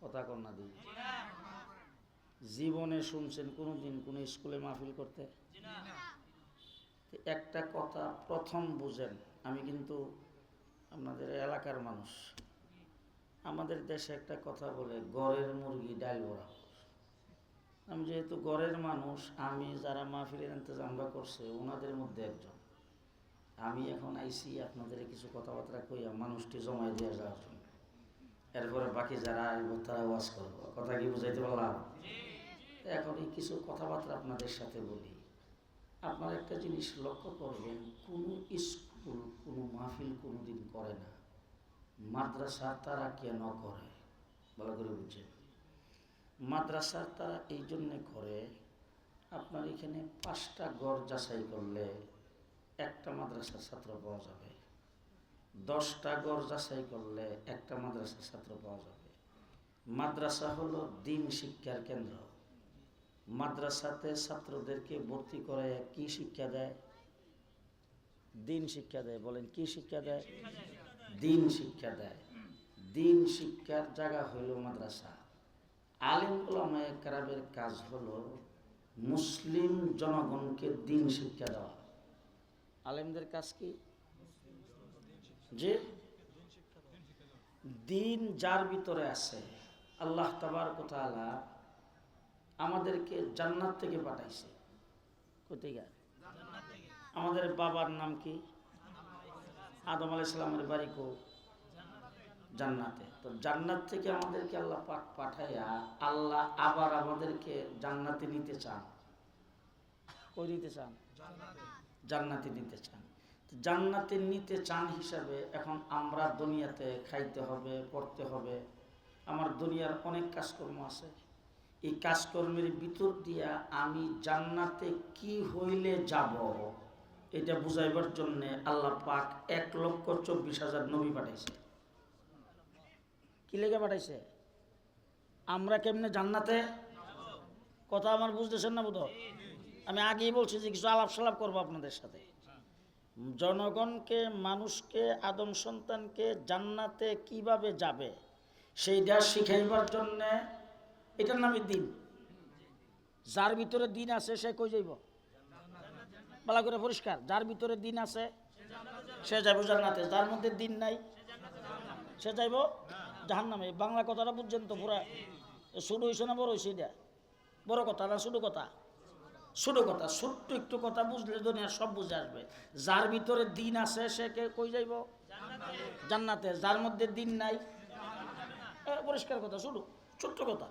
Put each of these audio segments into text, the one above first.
কথা কন্যা দিই জীবনে শুনছেন কোনোদিন কোনো স্কুলে মাহফিল করতে? একটা কথা প্রথম বুঝেন, আমি কিন্তু আপনাদের এলাকার মানুষ। আমাদের দেশে একটা কথা বলে, গড়ের মুরগি, ডাল বরাবর আমি যেহেতু গড়ের মানুষ, আমি যারা মাহফিলের ইন্তজামরা করছে, ওনাদের মধ্যে একজন। আমি এখন আইসি, আপনাদের কিছু কথাবার্তা কইয়া মানুষটি জমাই দিয়ে যাওয়ার জন্য। এরপরে বাকি যারা আসব তারা ওয়াজ করব। কথা কি বুঝাইতে পারলাম? এখন এই কিছু কথাবার্তা আপনাদের সাথে বলি। আপনারা একটা জিনিস লক্ষ্য করবেন কোনো স্কুল কোনো মাহফিল কোনো দিন করে না। মাদ্রাসা তারা কেন করে? ভালো করে বুঝছেন মাদ্রাসা তারা এই জন্যে করে আপনার এখানে পাঁচটা গড় যাচাই করলে একটা মাদ্রাসার ছাত্র পাওয়া যাবে। দশটা গড় যাচাই করলে একটা মাদ্রাসার ছাত্র পাওয়া যাবে। মাদ্রাসা হলো দিন শিক্ষার কেন্দ্র। মাদ্রাসাতে ছাত্রদেরকে ভর্তি করে কি শিক্ষা দেয়? দিন শিক্ষা দেয়, বলেন কি শিক্ষা দেয়? দিন শিক্ষা দেয়। দিন শিক্ষার জায়গা হইল মাদ্রাসা। আলিম ওলামায়ে কারামের কাজ হলো মুসলিম জনগণকে দিন শিক্ষা দেওয়া। আলেমদের কাজ কি? যে দিন যার ভিতরে আছে, আল্লাহ তাবার কোথালা আমাদেরকে জান্নাত থেকে পাঠাইছে। কোথেকে আমাদের বাবার নাম কি? আদম আলাইহিস সালামের বাড়ি কো? জান্নাতে। তো জান্নাত থেকে আমাদেরকে আল্লাহ পাক পাঠাইয়া আল্লাহ আবার আমাদেরকে জান্নাতে নিতে চান। কই নিতে চান? জান্নাতে নিতে চান। জান্নাতে নিতে চান হিসাবে এখন আমরা দুনিয়াতে খাইতে হবে, পড়তে হবে। আমার দুনিয়ার অনেক কাজকর্ম আছে। এই কাজকর্মের ভিতর দিয়া আমি জান্নাতে কি হইলে যাব, এটা বুঝাইবার জন্যে আল্লাহ পাক এক লক্ষ চব্বিশ হাজার নবী পাঠাইছে। কি লেগে পাঠাইছে? আমরা কেমনে জান্নাতে? কথা আমার বুঝতেছেন না বোধ আমি আগেই বলছি যে কিছু আলাপ সালাপ করব আপনাদের সাথে। জনগণকে, মানুষকে, আদম সন্তানকে জান্নাতে কীভাবে যাবে, সেইটা শিখাইবার জন্যে, এটার নামই দিন। যার ভিতরে দিন আছে, সে কই যাইব? ভালো করে পরিষ্কার, যার ভিতরে দিন আছে, সে যাইব জান্নাতে। যার মধ্যে দিন নাই, সে যাইব জাহান নামে বাংলা কথাটা বুঝছেন তো পুরা? শুরু হয়েছে না বড় হয়েছে এটা? বড় কথা না ছোটো কথা? ছোটো কথা, ছোট্ট একটু কথা বুঝলে দুনিয়ার সব বুঝে আসবে। যার ভিতরে দিন আছে, সে কে কই যাইব? জান্নাতে। যার মধ্যে দিন নাই পরিষ্কার কথা শুরু ছোট্ট কথা।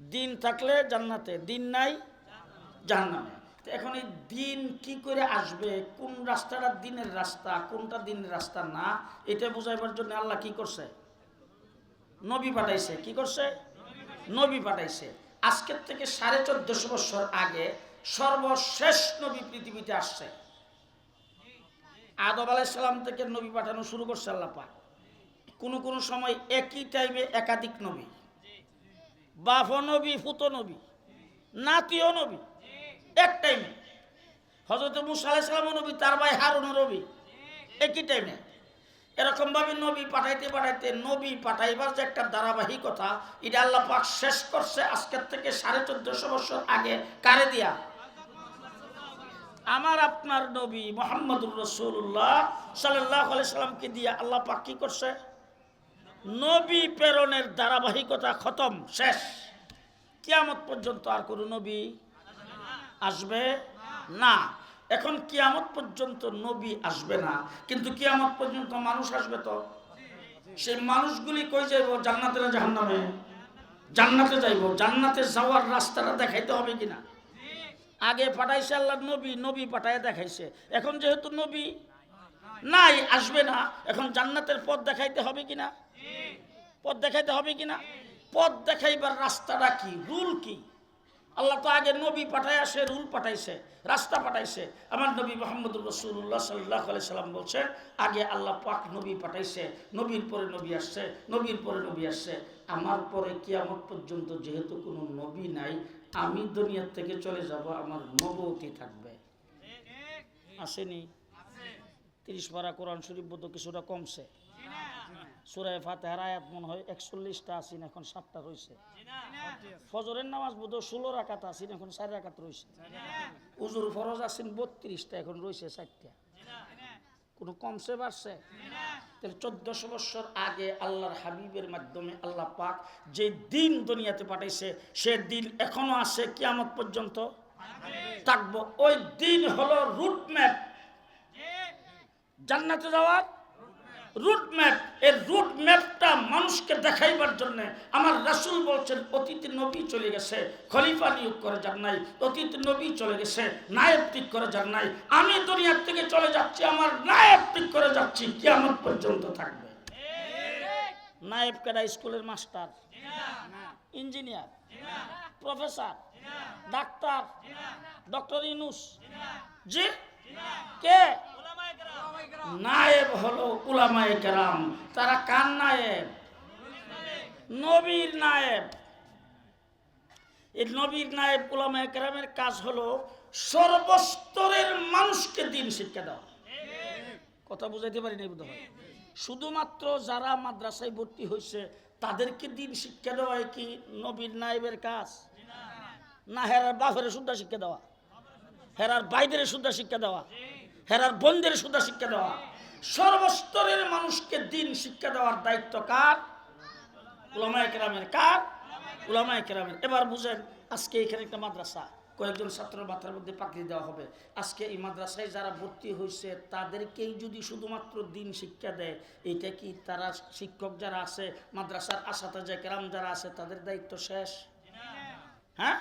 দিন থাকলে জান্নাতে, দিন নাই, জাহান্নামে। এখন এই দিন কি করে আসবে? কোন রাস্তাটা দিনের রাস্তা, কোনটা দিনের রাস্তা না, এটা বুঝাইবার জন্য আল্লাহ কি করছে? নবী পাঠাইছে। কি করছে? নবী পাঠাইছে। আজকের থেকে সাড়ে চোদ্দশো বছর আগে সর্বশেষ নবী পৃথিবীতে আসছে। আদব আলাইসাল্লাম থেকে নবী পাঠানো শুরু করছে আল্লাহ পাক। কোনো কোনো সময় একই টাইমে একাধিক নবী। বাফ নবী ফুত নবী, নাতিও নবী, এক টাইমে হজরত মুসা আলাইসালাম নবী, তার ভাই হারুন নবী, একই টাইমে এরকম ভাবে নবী পাঠাইতে পাঠাইতে, নবী পাঠাইবার যে একটা ধারাবাহিকতা, এটা আল্লাহ পাক শেষ করছে আজকের থেকে সাড়ে চোদ্দশো বছর আগে। কারে দিয়া? আমার আপনার নবী মোহাম্মদুর রসুল্লাহ সাল্লাহ সাল্লামকে দিয়ে আল্লাহ পাক কি করছে? নবী প্রেরণের ধারাবাহিকতা খতম, শেষ। কিয়ামত পর্যন্ত আর কোনো নবী আসবে না। এখন কিয়ামত পর্যন্ত নবী আসবে না। কিন্তু কিয়ামত পর্যন্ত মানুষ আসবে তো? সেই মানুষগুলি কই যাইব? জান্নাতে না জাহান্নামে? জান্নাতে যাইব। জান্নাতে যাওয়ার রাস্তাটা দেখাইতে হবে কিনা? আগে পাঠাইছে আল্লাহ নবী নবী পাঠায় দেখাইছে। এখন যেহেতু নবী নাই, আসবে না। এখন জান্নাতের পথ দেখাইতে হবে কিনা? পথ দেখাইতে হবে কিনা? পথ দেখাইবার রাস্তাটা কি? রুল কি? আল্লাহ তো আগে নবী আসে রুল পাঠাইছে রাস্তা পাঠাইছে। আমার নবী মোহাম্মদুর রসুল্লাহ সাল্লাহ আলি সাল্লাম বলছেন আগে আল্লাহ পাক নবী পাঠাইছে নবীর পরে নবী আসছে নবীর পরে নবী আসছে। আমার পরে কিয়ামত পর্যন্ত যেহেতু কোনো নবী নাই আমি দুনিয়ার থেকে চলে যাব আমার নবতী থাকবে। আসেনি? তিরিশ পারা কোরআন শরীফ বোধ কিছুটা কমছে। সুরায় ফাতেহার আয়াত মনে হয় একচল্লিশটা আসিন এখন সাতটা রয়েছে। ফজরের নামাজ বোধ ষোলো রাখাত আসিন এখন চার রাখাত রয়েছে। উজুর ফরজ আসিন বত্রিশটা, এখন রয়েছে চারটা। কোনো কমছে বাড়ছে? তাহলে চোদ্দশো বছর আগে আল্লাহর হাবিবের মাধ্যমে আল্লাহ পাক যে দিন দুনিয়াতে পাঠাইছে, সে দিন এখনও আছে কিয়ামত পর্যন্ত? থাকব। ওই দিন হলো রুট ম্যাপ জান্নাতে যাওয়ার রুট ম্যাপ এর রুট ম্যাপটা মানুষকে দেখাইবার জন্য আমার রাসূল বলছেন, অতীত নবী চলে গেছে, খলিফা নিয়োগ করে যান নাই, অতীত নবী চলে গেছে, নায়েব ঠিক করে যান নাই, আমি দুনিয়ার থেকে চলে যাচ্ছি, আমার নায়েব ঠিক করে যাচ্ছি, কিয়ামত পর্যন্ত থাকবে। নায়েব কেডা? স্কুলের মাস্টার। ইঞ্জিনিয়ার। প্রফেসর। ডাক্তার। ডক্টর ইনুস জি? কে? নায়েব হলো উলামায়ে কেরাম, তারা নায়েব? নবীর নায়েব। এই নবীর নায়েব উলামায়ে কেরামের কাজ হলো সর্বস্তরের মানুষকে দিন শিক্ষা দেওয়া। কথা বুঝাইতে পারি নাই বোধ শুধুমাত্র যারা মাদ্রাসায় ভর্তি হয়েছে তাদেরকে দিন শিক্ষা দেওয়া কি? নবীর নায়েবের কাজ। না, হেরার বাপের শুদ্ধা শিক্ষা দেওয়া। হেরার বাইদের শুদ্ধা শিক্ষা দেওয়া। হেরার বোনদের শুদ্ধা শিক্ষা দেওয়া। সর্বস্তরের মানুষকে দিন শিক্ষা দেওয়ার দায়িত্ব কার? উলামায়ে কেরামের কার? উলামায়ে কেরামের। এবার বুঝেন, আজকে এখানে একটা মাদ্রাসা, কয়েকজন ছাত্র মাথার মধ্যে পাকড়ি দেওয়া হবে। আজকে এই মাদ্রাসায় যারা ভর্তি হয়েছে তাদেরকেই যদি শুধুমাত্র দিন শিক্ষা দেয়, এটা কি তারা শিক্ষক যারা আছে, মাদ্রাসার আশাতা কেরাম যারা আছে, তাদের দায়িত্ব শেষ? হ্যাঁ?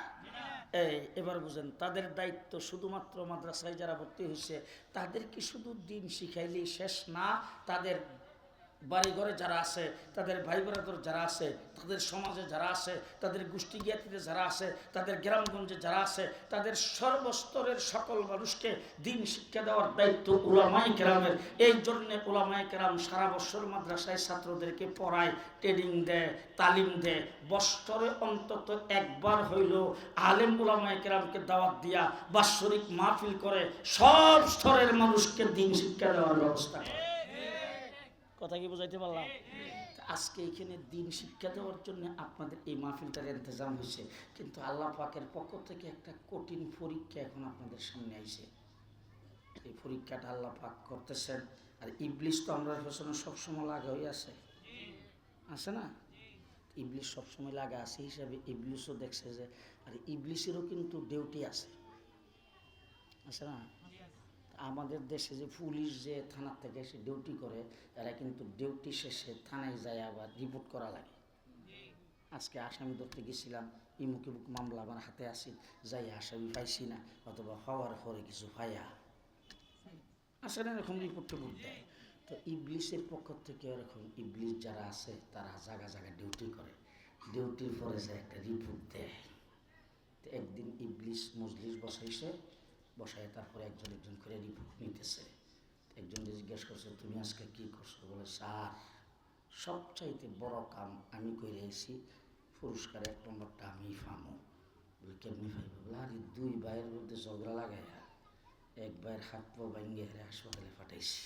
এবার বুঝেন, তাদের দায়িত্ব শুধুমাত্র মাদ্রাসায় যারা ভর্তি হয়েছে তাদের কি শুধু দিন শিখাইলেই শেষ না, তাদের বাড়ি ঘরে যারা আছে, তাদের ভাই বোনাদের যারা আছে, তাদের সমাজে যারা আছে, তাদের গোষ্ঠী জ্ঞাতিতে যারা আছে, তাদের গ্রামগঞ্জে যারা আছে, তাদের সর্বস্তরের সকল মানুষকে দিন শিক্ষা দেওয়ার দায়িত্ব উলামাই কেরামের। এই জন্যে উলামাই কেরাম সারা বছর মাদ্রাসায় ছাত্রদেরকে পড়ায়, ট্রেনিং দেয়, তালিম দেয়। বৎসরে অন্তত একবার হইল আলেম উলামাই কেরামকে দাওয়াত দিয়া বাৎসরিক মাহফিল করে সব স্তরের মানুষকে দিন শিক্ষা দেওয়ার ব্যবস্থা করে। কথা কি বুঝাইতে পারলাম? আজকে এখানে দিন শিক্ষা দেওয়ার জন্য আপনাদের এই মাহফিলটার ইন্তজাম হয়েছে। কিন্তু আল্লাহ পাকের পক্ষ থেকে একটা কঠিন পরীক্ষা এখন আপনাদের সামনে আইছে। এই পরীক্ষাটা আল্লাহ পাক করতেছেন। আর ইবলিশ তো আমরা পেছনে সবসময় লাগা হয়ে আছে। আছে না? ইবলিশ সবসময় লাগা আছে। হিসাবে ইবলিশও দেখছে যে আর ইবলিশেরও কিন্তু ডিউটি আছে। আছে না? আমাদের দেশে যে পুলিশ যে থানার থেকে এসে ডিউটি করে, এরা কিন্তু ডিউটি শেষে থানায় যায় আবার রিপোর্ট করা লাগে। আজকে আসামি ধরতে গেছিলাম, ইমুকে বুক মামলা আমার হাতে আসি যাই আসামি পাইছি না, অথবা হওয়ার পরে কিছু পাইয়া আসে না এরকম রিপোর্ট টিপোর্ট দেয় তো ইবলিশের পক্ষ থেকে এরকম ইবলিশ যারা আছে, তারা জায়গা জায়গা ডিউটি করে। ডিউটির পরে যে একটা রিপোর্ট দেয়। তো একদিন ইবলিশ মজলিস বসাইছে বসায় তারপরে একজন একজন করে রিপোর্ট নিতেছে। একজন জিজ্ঞেস করছে, তুমি আজকে কি করছ? বলে, স্যার, সবচাইতে বড় কাম আমি করে এসেছি, পুরস্কার এক নম্বরটা আমি ফামো বলে, কেমনি ফাইব বলে, আরে দুই ভাইয়ের মধ্যে ঝগড়া লাগাইয়া এক ভাইয়ের হাত পা ভাঙ্গে হেরে হাসপাতালে পাঠাইছি।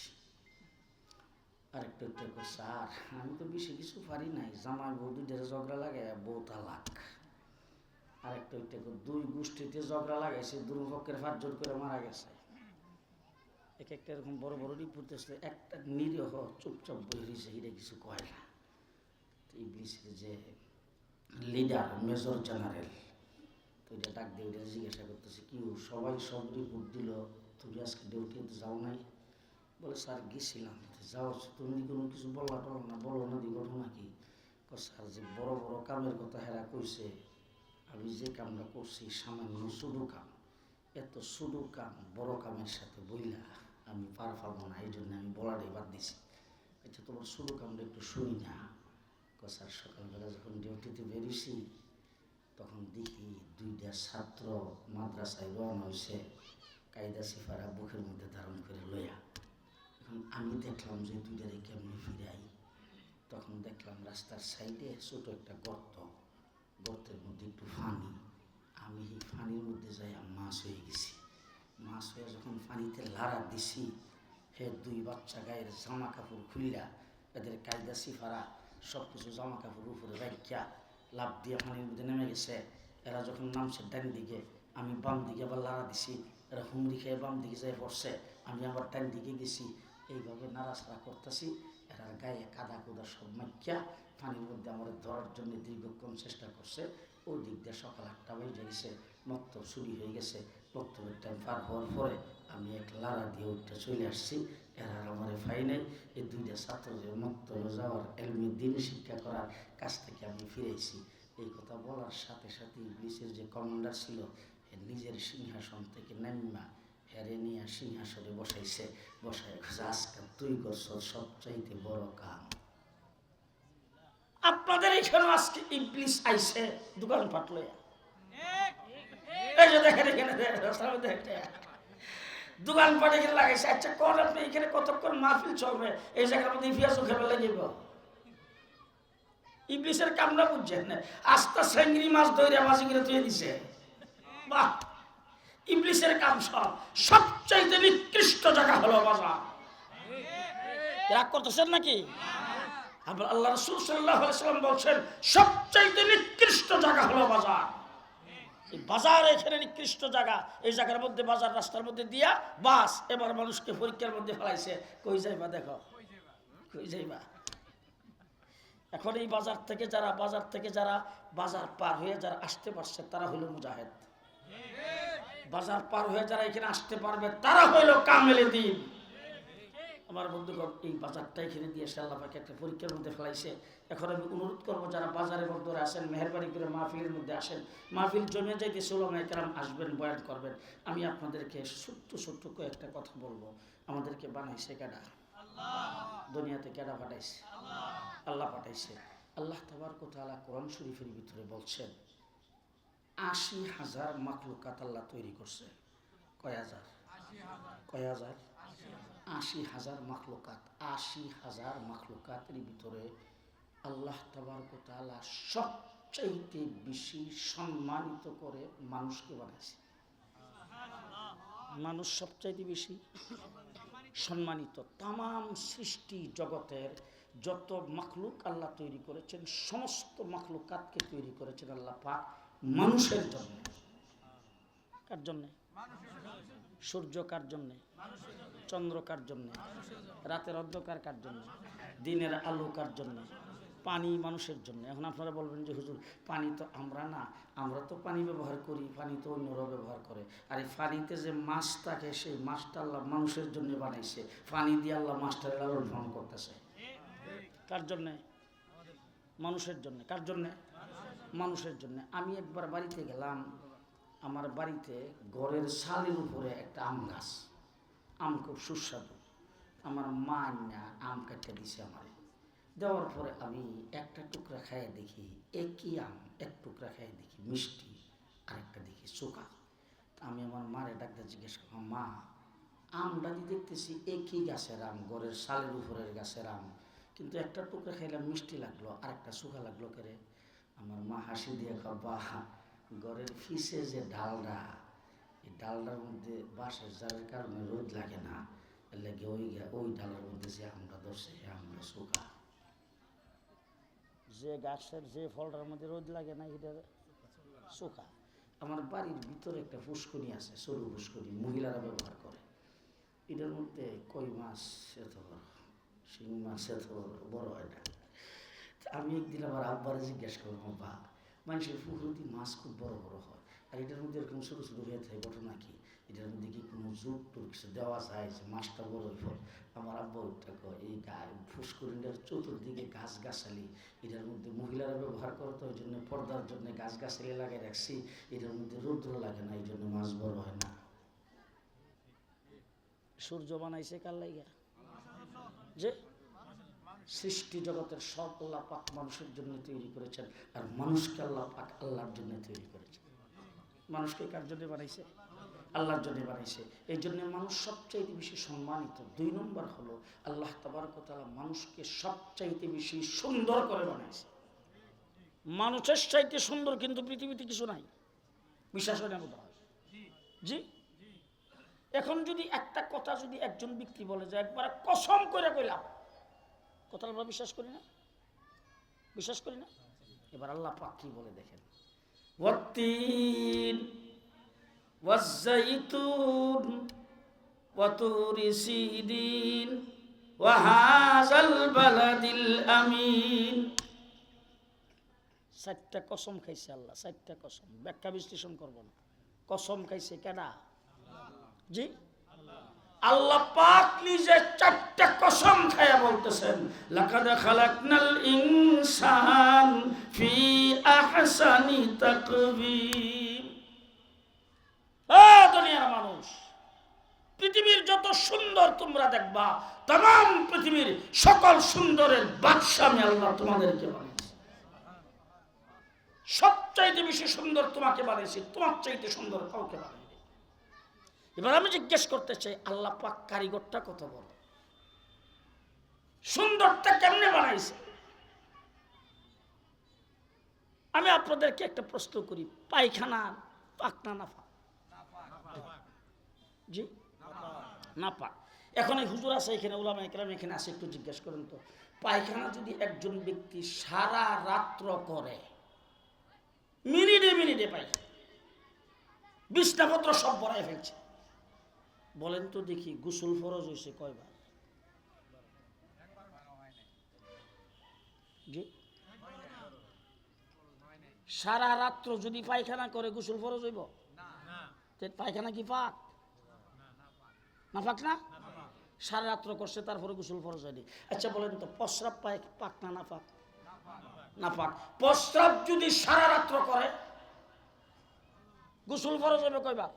আরেকটা একটা স্যার, আমি তো বেশি কিছু পারি নাই, জামাই বউ দুইটার ঝগড়া লাগাইয়া বউ তালাক। আরেকটা ওইটা দুই গোষ্ঠীতে ঝগড়া লাগাইছে দুর্ভক্ষের পাঁচজন করে মারা গেছে। এক একটা এরকম বড় বড় রিপোর্ট আসলে একটা নিরীহ চুপচাপ বই রয়েছে হিরে কিছু কয় না। ইংলিশের যে লিডার মেজর জেনারেল তো এটা ডাক দিয়ে জিজ্ঞাসা করতেছে, কি সবাই সব রিপোর্ট দিল? তুমি আজকে ডিউটিতে যাও নাই? বলে, স্যার, গেছিলাম। যাও, তুমি কোনো কিছু বললা টল না বলো না দি ঘটনা কি? স্যার, যে বড় বড় কামের কথা হেরা কইছে আমি যে কামটা করছি সামান্য শুধু কাম এত শুধু কাম বড় কামের সাথে বইলা আমি পার পাবো না এই জন্য আমি বলাটাই বাদ দিছি। আচ্ছা তোমার শুধু কামটা একটু শুনি না। কয়, সকালবেলা যখন ডিউটিতে বেরিয়েছি তখন দেখি দুইটা ছাত্র মাদ্রাসায় রওনা হয়েছে কায়দা সিফারা বুকের মধ্যে ধারণ করে লইয়া। এখন আমি দেখলাম যে দুইটারে কেমনি ফিরাই। তখন দেখলাম রাস্তার সাইডে ছোট একটা গর্ত। গর্তের মধ্যে একটু ফানি। আমি এই ফানির মধ্যে যাই মাছ হয়ে গেছি। মাছ হয়ে যখন পানিতে লাড়া দিছি, হে দুই বাচ্চা গায়ের জামা কাপড় খুলিয়া, এদের কায়দা, সিফারা সব কিছু জামা কাপড় উপরে রাখিয়া লাভ দিয়ে পানির মধ্যে নেমে গেছে। এরা যখন নামছে ডান দিকে, আমি বাম দিকে আবার লাড়া দিছি। এরা হুমড়ি খেয়ে বাম দিকে যেয়ে পড়ছে। আমি আবার ডান দিকে গেছি। এইভাবে নাড়াচাড়া করতেছি। এরা গায়ে কাদা কুদা সব মাইকিয়া পানির মধ্যে আমার ধরার জন্য দীর্ঘক্ষণ চেষ্টা করছে। ওই দিক দিয়ে সকাল আটটা বেজে গেছে মক্তব চুরি হয়ে গেছে। মক্তবের টাইম পার হওয়ার পরে আমি এক লাড়া দিয়ে উঠতে চলে আসছি। এরা আমার ফাই নাই। এই দুইটা ছাত্র যে মক্তবে যাওয়ার এলমি দিন শিক্ষা করার কাছ থেকে আমি ফিরেছি এই কথা বলার সাথে সাথে ইংলিশের যে কমান্ডার ছিল নিজের সিংহাসন থেকে নামিমা হেরে নিয়ে সিংহাসনে বসাইছে। বসাই আজকে তুই করছ সবচাইতে বড় কাম। আপনাদের এখানে আজকে ইংলিশ আইছে দোকান পাটলো এই যে দেখেন এখানে দোকান পাটে এখানে লাগাইছে। আচ্ছা কোন আপনি এখানে কতক্ষণ মাহফিল চলবে? এই জায়গার মধ্যে ইতিহাস খেলা লাগিব ইংলিশের কামনা বুঝছেন না? আস্তা সেঙ্গি মাছ ধরে মাঝে কিনে তুই দিছে। বাহ! ইংলিশের কাম সব। সবচাইতে নিকৃষ্ট জায়গা হলো বাজার। রাগ করতেছেন নাকি? আবার আল্লাহ রসুল সাল্লাম বলছেন, সবচাইতে নিকৃষ্ট জায়গা হলো বাজার। বাজার এখানে নিকৃষ্ট জায়গা। এই জায়গার মধ্যে, বাজার রাস্তার মধ্যে দিয়া বাস এবার মানুষকে পরীক্ষার মধ্যে ফেলাইছে। কই যাইবা দেখো? কই যাইবা? এখন এই বাজার থেকে যারা, বাজার থেকে যারা বাজার পার হয়ে যারা আসতে পারছে, তারা হলো মুজাহেদ। বাজার পার হয়ে যারা এখানে আসতে পারবে, তারা হইল কামেলে দিন। আমার বন্ধুগণ এই বাজারটা এখানে দিয়ে এসে আল্লাহ পাকে একটা পরীক্ষার মধ্যে ফেলাইছে। এখন আমি অনুরোধ করব যারা বাজারের মধ্যে আসেন মেহরবানি করে মাহফিলের মধ্যে আসেন মাহফিল জমে যাইতে সোলম একরাম আসবেন বয়ান করবেন। আমি আপনাদেরকে ছোট্ট ছোট্ট কয়েকটা কথা বলব। আমাদেরকে বানাইছে কেডা? দুনিয়াতে কেডা পাঠাইছে? আল্লাহ পাঠাইছে। আল্লাহ তাবার কথা আল্লাহ কোরআন শরীফের ভিতরে বলছেন আশি হাজার মাকলুকাত আল্লাহ তৈরি করছে। কয় হাজার। কয় হাজার? আশি হাজার মাখলুকাত, আশি হাজার মাখলুকাতের ভিতরে আল্লাহ তালা সবচাইতে বেশি সম্মানিত করে মানুষকে বানাইছে মানুষ সবচাইতে বেশি সম্মানিত। তাম সৃষ্টি জগতের যত মাখলুক আল্লাহ তৈরি করেছেন, সমস্ত মাখলুকাতকে তৈরি করেছেন আল্লাহ পাক মানুষের জন্য। কার জন্যে? সূর্য কার জন্যে? চন্দ্র কার জন্য? রাতের অন্ধকার কার জন্য? দিনের আলো কার জন্য? পানি মানুষের জন্য। এখন আপনারা বলবেন যে, হুজুর, পানি তো আমরা না। আমরা তো পানি ব্যবহার করি, পানি তো অন্যরাও ব্যবহার করে। আর এই পানিতে যে মাছ থাকে, সেই মাছটা আল্লাহ মানুষের জন্য বানাইছে। পানি দিয়ে আল্লাহ মাছটার লালন পালন করতেছে। কার জন্যে? মানুষের জন্য। কার জন্যে? মানুষের জন্য। আমি একবার বাড়িতে গেলাম। আমার বাড়িতে ঘরের ছালের উপরে একটা আম গাছ। আম খুব সুস্বাদু। আমার মা না আম কাটতে দিছে আমার। দেওয়ার পরে আমি একটা টুকরা খাইয়ে দেখি একই আম, এক টুকরা খাইয়ে দেখি মিষ্টি, আরেকটা দেখি চোখা। আমি আমার মারে ডাক্তার জিজ্ঞেস করলাম, মা, আমটা দিয়ে দেখতেছি একই গাছের আম, ঘরের শালের উপরের গাছের আম, কিন্তু একটা টুকরা খাইলাম মিষ্টি লাগল, আরেকটা শুকা লাগল করে? আমার মা হাসি দিয়ে বা ঘরের ফিসে যে ডালটা এই ডালটার মধ্যে বাঁশের জালের কারণে রোদ লাগে না। লাগে ওই ওই ডালের মধ্যে যে আমরা ধরছে আমরা শুকা। যে গাছের যে ফলটার মধ্যে রোদ লাগে না, এটা শুকা। আমার বাড়ির ভিতরে একটা পুষ্কনি আছে, সরু পুষ্কনি মহিলারা ব্যবহার করে। এটার মধ্যে কই মাছ এত বড়? শিং মাছ এত বড় বড় এটা তা আমি একদিন আমার আব্বারে জিজ্ঞেস করলাম বা মানুষের পুকুরতি মাছ খুব বড় বড় হয়। আর এটার মধ্যে এরকম ছোটো ছোটো হয়ে থাকে ঘটনা কি? এটার মধ্যে কি কোনো জোর টোর কিছু দেওয়া যায় যে মাছটা বড় হইব আমার আব্বা ওইটা কয়, এই ফুসকুরিটার চতুর্দিকে গাছ গাছালি এটার মধ্যে মহিলারা ব্যবহার করে তো ওই জন্য পর্দার জন্য গাছ গাছালি লাগিয়ে রাখছি। এটার মধ্যে রৌদ্র লাগে না এই জন্য মাছ বড় হয় না। সূর্য বানাইছে কার লাইগা যে সৃষ্টি জগতের সব আল্লাহ পাক মানুষের জন্য তৈরি করেছেন আর মানুষকে আল্লাহ পাক আল্লাহর জন্য তৈরি করেছেন। মানুষকে কার জন্য বানাইছে? আল্লাহর জন্য বানাইছে। এই জন্য মানুষ সবচাইতে বেশি সম্মানিত। দুই নম্বর হলো আল্লাহ তাবারকতালা মানুষকে সবচাইতে বেশি সুন্দর করে বানাইছে। মানুষের চাইতে সুন্দর কিন্তু পৃথিবীতে কিছু নাই। বিশ্বাস হয় না জি? এখন যদি একটা কথা যদি একজন ব্যক্তি বলে যে একবার কসম করে কইলাম কথাটা আমরা বিশ্বাস করি না? বিশ্বাস করি না? এবার আল্লাহ পাক কি বলে দেখেন। ওয়াত্তিন ওয়াজ্জাইতুন ওয়াতুরি সিদিন ওয়াহাজাল বালাদিল আমিন। চারটা কসম খাইছে আল্লাহ চারটা কসম। ব্যাখ্যা বিশ্লেষণ করব না। কসম খাইছে কেডা? জি? আল্লাহ পাক নিজে চারটা কসম খায়া বলতেছেন, লাকাদ খালাকনাল ইনসান ফি আহসানি তাকবীর। ও দুনিয়ার মানুষ, পৃথিবীর যত সুন্দর তোমরা দেখবা, তাম পৃথিবীর সকল সুন্দরের বাদশা আমি আল্লাহ তোমাদেরকে বানিয়েছি। সবচাইতে বেশি সুন্দর তোমাকে বানিয়েছি, তোমার চাইতে সুন্দর কাউকে বানিয়েছি। এবার আমি জিজ্ঞেস করতে চাই, আল্লাহ পাক কারিগরটা কত বড়? সুন্দরটা কেমনে বানাইছে? আমি আপনাদেরকে একটা প্রশ্ন করি, পায়খানা পাকনা না না পাক? জি? না পাক। এখন এই হুজুর আছে এখানে ওলামা একরাম এখানে আছে, একটু জিজ্ঞেস করেন তো। পায়খানা যদি একজন ব্যক্তি সারা রাত্র করে, মিনিটে মিনিটে পায়খানা। বিছনাপত্র সব বড়াই ফেলছে। বলেন তো দেখি, গোসল ফরজ হয়েছে কয়বার? সারা রাত্র যদি পায়খানা করে, গোসল ফরজ হইব? পায়খানা কি পাক? না পাক না? সারা রাত্র করছে, তারপরে গোসল ফরজ হয়নি। আচ্ছা বলেন তো, প্রস্রাব পায় পাক না না পাক? না পাক। প্রস্রাব যদি সারা রাত্র করে, গোসল ফরজ হবে কয়বার?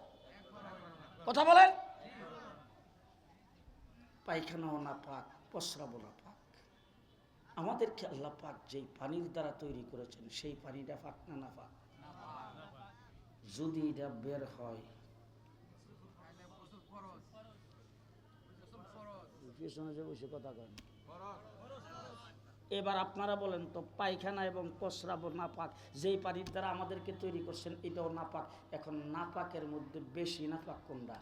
কথা বলেন? পায়খানাও না পাক প্রস্রাবও না পাক। আমাদেরকে আল্লাহ পাক যেই পানির দ্বারা তৈরি করেছেন, সেই পানিটা পাক না না পাক? যদি এটা বের হয় এবার আপনারা বলেন তো, পায়খানা এবং প্রস্রাব না পাক, যেই পানির দ্বারা আমাদেরকে তৈরি করছেন, এটাও না পাক। এখন না পাকের মধ্যে বেশি না পাক কোনটা?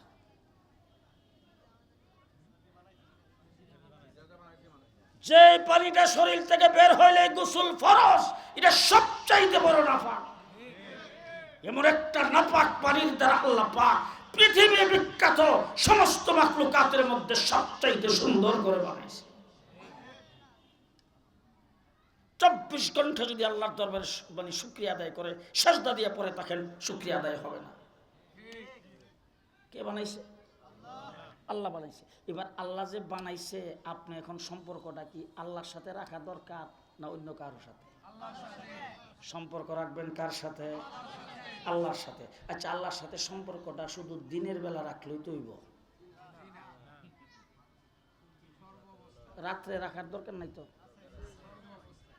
যে পানিটা শরীর থেকে বের হইলে গোসল ফরজ, এটা সবচাইতে বড় নাপাক এমন একটা নাপাক পানির দ্বারা আল্লাহ পাক পৃথিবী বিখ্যাত সমস্ত মাকলুকাতের মধ্যে সবচাইতে সুন্দর করে বানাইছে। চব্বিশ ঘণ্টা যদি আল্লাহর দরবারে মানে শুক্রিয়া আদায় করে, সাজদা দিয়ে পরে তাকে শুক্রিয়া আদায় হবে না। কে বানাইছে? আল্লাহ বানাইছে। এবার আল্লাহ যে বানাইছে, আপনি এখন সম্পর্কটা কি আল্লাহর সাথে রাখা দরকার না অন্য কারোর সাথে? সম্পর্ক রাখবেন কার সাথে? আল্লাহর সাথে। আচ্ছা আল্লাহর সাথে সম্পর্কটা শুধু দিনের বেলা রাখলেই তৈব রাত্রে রাখার দরকার নাই তো?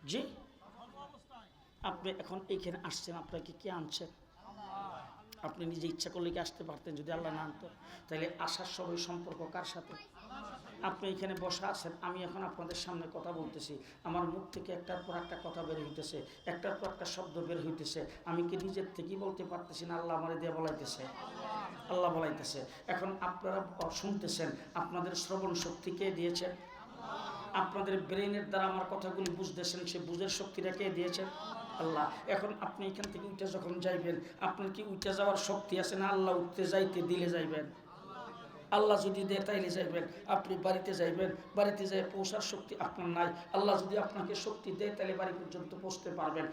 জি? আপনি এখন এইখানে আসছেন, আপনাকে কে আনছেন আপনি নিজে ইচ্ছা করলে কি আসতে পারতেন যদি আল্লাহ না আনতো? তাহলে আসার সময় সম্পর্ক কার সাথে? আপনি এখানে বসা আছেন, আমি এখন আপনাদের সামনে কথা বলতেছি। আমার মুখ থেকে একটার পর একটা কথা বের হইতেছে, একটার পর একটা শব্দ বের হইতেছে। আমি কি নিজের থেকেই বলতে পারতেছি না, আল্লাহ আমার দিয়ে বলাইতেছে? আল্লাহ বলাইতেছে। এখন আপনারা শুনতেছেন, আপনাদের শ্রবণ শক্তি কে দিয়েছেন আপনাদের ব্রেনের দ্বারা আমার কথাগুলি বুঝতেছেন, সে বুঝের শক্তিটা কে দিয়েছেন আল্লাহ, এখন আপনি এখান থেকে উঠে যখন যাইবেন, আপনার কি উঠে যাওয়ার শক্তি আছে না আল্লাহ উঠতে যাইতে দিলে যাইবেন? আল্লাহ যদি দেয় তাইলে যাইবেন, আপনি বাড়িতে যাইবেন, বাড়িতে যাই পৌঁছার শক্তি আপনার নাই। আল্লাহ যদি আপনাকে শক্তি দেয় তাহলে বাড়ি পর্যন্ত পৌঁছতে পারবেন।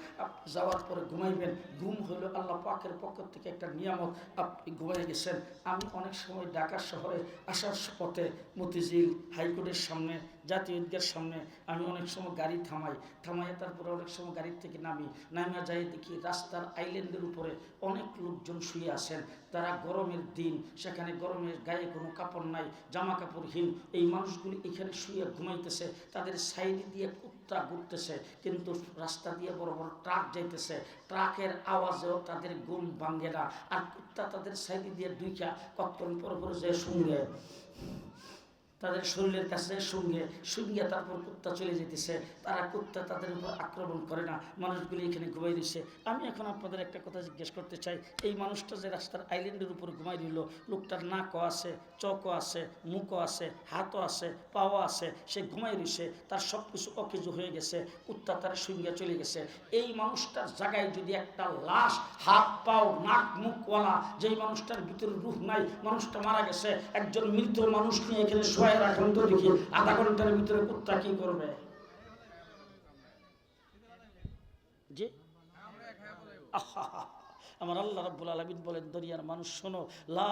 যাওয়ার পরে ঘুমাইবেন, ঘুম হলো আল্লাহ পাকের পক্ষ থেকে একটা নিয়ামত, আপনি ঘুমাই গেছেন। আমি অনেক সময় ঢাকা শহরে আসার পথে মতিঝিল হাইকোর্টের সামনে জাতীয় ঈদগার সামনে আমি অনেক সময় গাড়ি থামাই থামাই তারপরে অনেক সময় গাড়ির থেকে নামি। নামিয়া যাই দেখি রাস্তার আইল্যান্ডের উপরে অনেক লোকজন শুয়ে আছেন। তারা গরমের দিন, সেখানে গরমের গায়ে কোনো কাপড় নাই জামা কাপড়হীন এই মানুষগুলি এখানে শুয়ে ঘুমাইতেছে, তাদের সাইডে দিয়ে কুত্তা ঘুরতেছে, কিন্তু রাস্তা দিয়ে বড় বড় ট্রাক যাইতেছে। ট্রাকের আওয়াজেও তাদের ঘুম ভাঙ্গে না। আর কুত্তা তাদের সাইডে দিয়ে দুইটা কতক্ষণ পর পরে যে শুনবে তাদের শরীরের কাছে সঙ্গে সঙ্গে তারপর কুত্তা চলে যেতেছে। তারা কুত্তা তাদের উপর আক্রমণ করে না। মানুষগুলি এখানে ঘুমাই দিচ্ছে আমি এখন আপনাদের একটা কথা জিজ্ঞেস করতে চাই। এই মানুষটা যে রাস্তার আইল্যান্ডের উপর ঘুমাই দিল, লোকটার নাকও আছে চকও আছে, মুখও আছে, হাতও আছে, পাও আছে, সে ঘুমাই রয়েছে। তার সব কিছু অকেজু হয়ে গেছে। কুত্তা তার সঙ্গে চলে গেছে। এই মানুষটার জায়গায় যদি একটা লাশ, হাত, পাও, নাক, মুখওয়ালা, যেই মানুষটার ভিতরে রূপ নাই, মানুষটা মারা গেছে, একজন মৃত মানুষ নিয়ে এখানে শোয়া রাখুন তো দেখি আধা ঘণ্টার ভিতরে কুত্তা কি করবে? জি। আহা। আমার আল্লাহ রাব্বুল আলামিন বলেন, দুনিয়ার মানুষ, শোনো, লা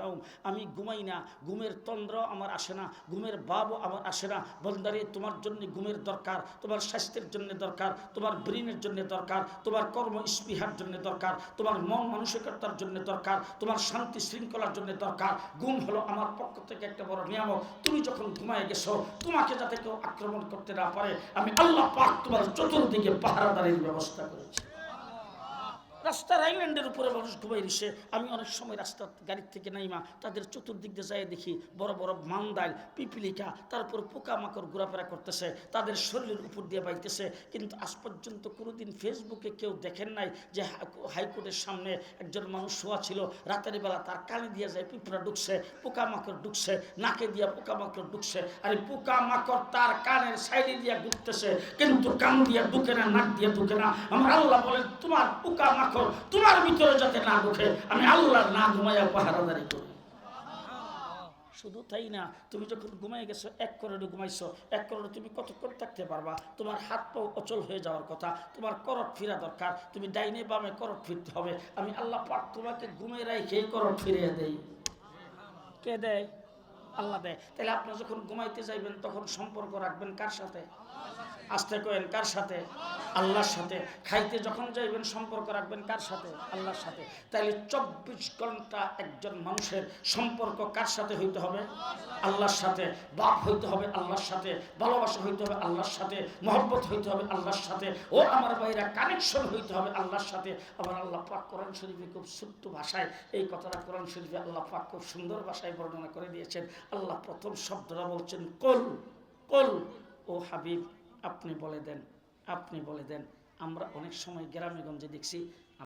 নাওম। আমি ঘুমাই না, ঘুমের তন্দ্র আমার আসে না, ঘুমের বাবও আমার আসে না। বন্দারে, তোমার জন্য ঘুমের দরকার, তোমার স্বাস্থ্যের জন্য দরকার, তোমার ব্রেনের জন্য দরকার, তোমার কর্ম স্পৃহার জন্য দরকার, তোমার মন মানসিকতার জন্য দরকার, তোমার শান্তি শৃঙ্খলার জন্য দরকার। ঘুম হলো আমার পক্ষ থেকে একটা বড় নিয়ামক তুমি যখন ঘুমায় গেছো, তোমাকে যাতে কেউ আক্রমণ করতে না পারে, আমি আল্লাহ পাক তোমার চতুর্দিকে পাহারাদারির ব্যবস্থা করেছি। রাস্তার আইল্যান্ডের উপরে মানুষ ঘুমাই দিছে আমি অনেক সময় রাস্তার গাড়ির থেকে নাইমা, তাদের চতুর্দিক দিয়ে যাই দেখি বড় বড় মান্দাইল পিপিলিকা তারপর পোকামাকড় ঘোরাফেরা করতেছে, তাদের শরীরের উপর দিয়ে বাইতেছে। কিন্তু আজ পর্যন্ত কোনোদিন ফেসবুকে কেউ দেখেন নাই যে হাইকোর্টের সামনে একজন মানুষ শোয়া ছিল, রাতের বেলা তার কানে দিয়ে যায় পিঁপড়া ঢুকছে, পোকামাকড় ঢুকছে, নাকে দিয়া পোকামাকড় ঢুকছে, আর এই পোকামাকড় তার কানের সাইডে দিয়া ঢুকতেছে কিন্তু কান দিয়া ঢুকে না, নাক দিয়ে ঢুকে না। আমার আল্লাহ বলেন, তোমার পোকামাকড় তোমার ভিতরে যাতে না ঢুকে, আমি আল্লাহর না ঘুমাইয়া পাহারাদারি করি। শুধু তাই না, তুমি যখন ঘুমাই গেছো, এক করোড়ে ঘুমাইছো, এক করোড়ে তুমি কতক্ষণ থাকতে পারবা? তোমার হাত পাও অচল হয়ে যাওয়ার কথা, তোমার করট ফিরা দরকার, তুমি ডাইনে বামে করট ফিরতে হবে। আমি আল্লাহ পাক তোমাকে ঘুমে করট ফিরিয়ে দেই। কে দেয়? আল্লাহ দেয়। তাহলে আপনি যখন ঘুমাইতে যাইবেন, তখন সম্পর্ক রাখবেন কার সাথে? আসতে কেন কার সাথে? আল্লাহর সাথে। খাইতে যখন যাইবেন, সম্পর্ক রাখবেন কার সাথে? আল্লাহর সাথে। তাইলে চব্বিশ ঘণ্টা একজন মানুষের সম্পর্ক কার সাথে হইতে হবে? আল্লাহর সাথে। বাপ হইতে হবে আল্লাহর সাথে। ভালোবাসা হইতে হবে আল্লাহর সাথে। মহব্বত হইতে হবে আল্লাহর সাথে। ও আমার ভাইরা কানেকশন হইতে হবে আল্লাহর সাথে। আবার আল্লাহ পাক কোরআন শরীফে খুব ছোট্ট ভাষায় এই কথাটা কোরআন শরীফে আল্লাহ পাক খুব সুন্দর ভাষায় বর্ণনা করে দিয়েছেন। আল্লাহ প্রথম শব্দটা বলছেন, কল কল, ও হাবিব আপনি বলে দেন আপনি বলে দেন। আমরা অনেক সময় গ্রামেগঞ্জে দেখছি